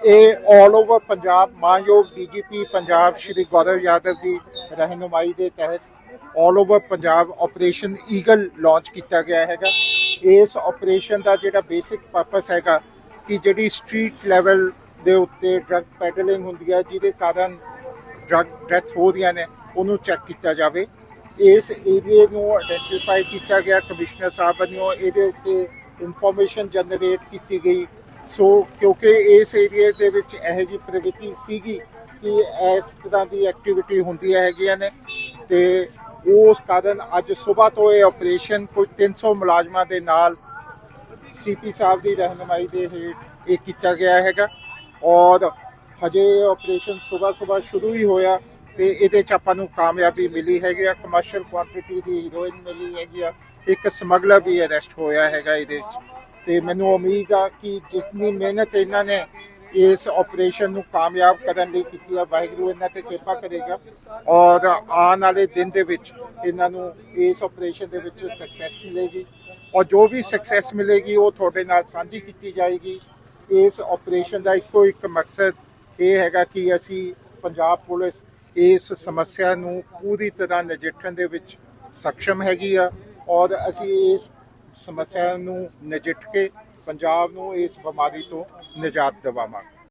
ਇਹ 올 ਓਵਰ ਪੰਜਾਬ, ਮਾਨਯੋਗ ਡੀਜੀਪੀ ਪੰਜਾਬ ਸ਼੍ਰੀ ਗੌਰਵ ਯਾਦਵ ਦੀ ਰਹਿਨੁਮਾਈ ਦੇ ਤਹਿਤ 올 over Punjab operation eagle launch ਕੀਤਾ ਗਿਆ ਹੈਗਾ। ਇਸ ਆਪਰੇਸ਼ਨ ਦਾ ਜਿਹੜਾ ਬੇਸਿਕ ਪਰਪਸ ਹੈਗਾ ਕਿ ਜਿਹੜੀ ਸਟਰੀਟ ਲੈਵਲ ਦੇ ਉੱਤੇ ਡਰੱਗ ਪੈਡਲਿੰਗ ਹੁੰਦੀ ਹੈ, ਜਿਹਦੇ ਕਾਰਨ ਡਰੱਗ ਡੈਥ ਹੋ ਰਹੀਆਂ ਨੇ, ਉਹਨੂੰ ਚੈੱਕ ਕੀਤਾ ਜਾਵੇ। ਇਸ ਏਰੀਏ ਨੂੰ ਆਇਡੈਂਟੀਫਾਈ ਕੀਤਾ ਗਿਆ, ਕਮਿਸ਼ਨਰ ਸਾਹਿਬ ਵੱਲੋਂ ਇਹਦੇ ਉੱਤੇ ਇਨਫੋਰਮੇਸ਼ਨ ਜਨਰੇਟ ਕੀਤੀ ਗਈ। ਸੋ ਕਿਉਂਕਿ ਇਸ ਏਰੀਏ ਦੇ ਵਿੱਚ ਇਹੋ ਜਿਹੀ ਪ੍ਰਵਿਰਤੀ ਸੀਗੀ ਕਿ ਇਸ ਤਰ੍ਹਾਂ ਦੀ ਐਕਟੀਵਿਟੀ ਹੁੰਦੀਆਂ ਹੈਗੀਆਂ ਨੇ ਤੇ ਉਸ ਕਾਰਨ ਅੱਜ ਸਵੇਰ ਤੋਂ ਇਹ ਆਪਰੇਸ਼ਨ ਕੋਈ 300 ਮੁਲਾਜ਼ਮਾਂ ਦੇ ਨਾਲ ਸੀਪੀ ਸਾਹਿਬ ਦੀ ਰਹਿਨੁਮਾਈ ਦੇ ਹੇਠ ਇਹ ਕੀਤਾ ਗਿਆ ਹੈਗਾ। ਔਰ ਹਜੇ ਆਪਰੇਸ਼ਨ ਸਵੇਰ ਸਵੇਰ ਸ਼ੁਰੂ ਹੀ ਹੋਇਆ ਤੇ ਇਹਦੇ ਚ ਆਪਾਂ ਨੂੰ ਕਾਮਯਾਬੀ ਮਿਲੀ ਹੈਗੀ ਆ। ਕਮਰਸ਼ੀਅਲ ਕੁਆਂਟੀਟੀ ਦੀ ਹੀਰੋਇਨ ਮਿਲੀ ਹੈਗੀ ਆ। ਇੱਕ ਸਮਗਲਰ ਵੀ ਅਰੈਸਟ ਹੋਇਆ ਹੈਗਾ ਇਹਦੇ ਵਿੱਚ ਤੇ ਮੈਨੂੰ ਉਮੀਦ ਆ ਕਿ ਜਿੰਨੀ ਮਿਹਨਤ ਇਹਨਾਂ ਨੇ ਇਸ ਆਪਰੇਸ਼ਨ ਨੂੰ ਕਾਮਯਾਬ ਕਰਨ ਲਈ ਕੀਤੀ ਆ, ਵਾਹਿਗੁਰੂ ਇਹਨਾਂ ਤੇ ਕਿਰਪਾ ਕਰੇਗਾ ਔਰ ਆਉਣ ਵਾਲੇ ਦਿਨ ਦੇ ਵਿੱਚ ਇਹਨਾਂ ਨੂੰ ਇਸ ਆਪਰੇਸ਼ਨ ਦੇ ਵਿੱਚ ਸਕਸੈਸ ਮਿਲੇਗੀ ਔਰ ਜੋ ਵੀ ਸਕਸੈਸ ਮਿਲੇਗੀ ਉਹ ਤੁਹਾਡੇ ਨਾਲ ਸਾਂਝੀ ਕੀਤੀ ਜਾਏਗੀ। ਇਸ ਆਪਰੇਸ਼ਨ ਦਾ ਇੱਕੋ ਇੱਕ ਮਕਸਦ ਇਹ ਹੈਗਾ ਕਿ ਅਸੀਂ ਪੰਜਾਬ ਪੁਲਿਸ ਇਸ ਸਮੱਸਿਆ ਨੂੰ ਪੂਰੀ ਤਰ੍ਹਾਂ ਨਜਿੱਠਣ ਦੇ ਵਿੱਚ ਸક્ષਮ ਹੈਗੀ ਆ ਔਰ ਅਸੀਂ ਇਸ ਸਮੱਸਿਆ ਨੂੰ ਨਜਿੱਠ ਕੇ ਪੰਜਾਬ ਨੂੰ ਇਸ ਬਿਮਾਰੀ ਤੋਂ ਨਿਜਾਤ ਦਿਵਾਵਾਂਗੇ।